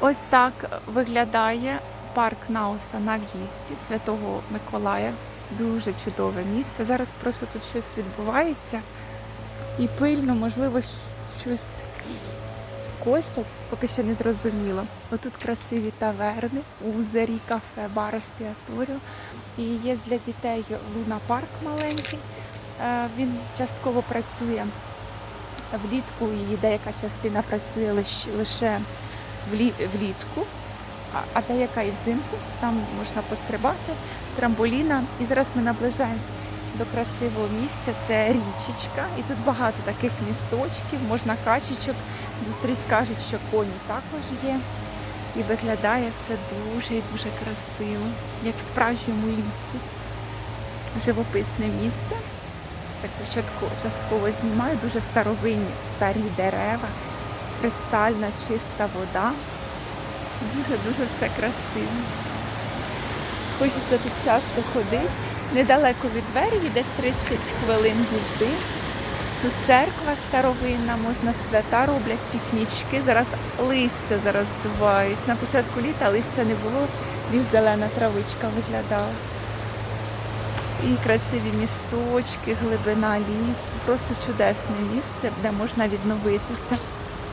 Ось так виглядає парк Науса на в'їзді Святого Миколая. Дуже чудове місце. Зараз просто тут щось відбувається. І пильно, можливо, щось косять, поки що не зрозуміло. Отут красиві таверни, озері, кафе, бар, стеаторіо. І є для дітей луна парк маленький. Е, Він частково працює влітку, і деяка частина працює лише, лише влітку, а, деяка і взимку. Там можна пострибати, трамболіна. І зараз ми наближаємося до красивого місця. Це річечка. І тут багато таких місточків, можна качечок зустріти, кажуть, що коні також є. І виглядає все дуже і дуже красиво, як в справжньому лісі. Живописне місце. Так частково знімаю дуже старовинні старі дерева, кристальна чиста вода. Дуже-дуже все красиво. Хочеться тут часто ходити. Недалеко від двері, десь 30 хвилин їзди. Тут церква старовинна, можна свята роблять, пікнічки. Зараз листя зараз здувають. На початку літа листя не було, більш зелена травичка виглядала. І красиві місточки, глибина лісу. Просто чудесне місце, де можна відновитися.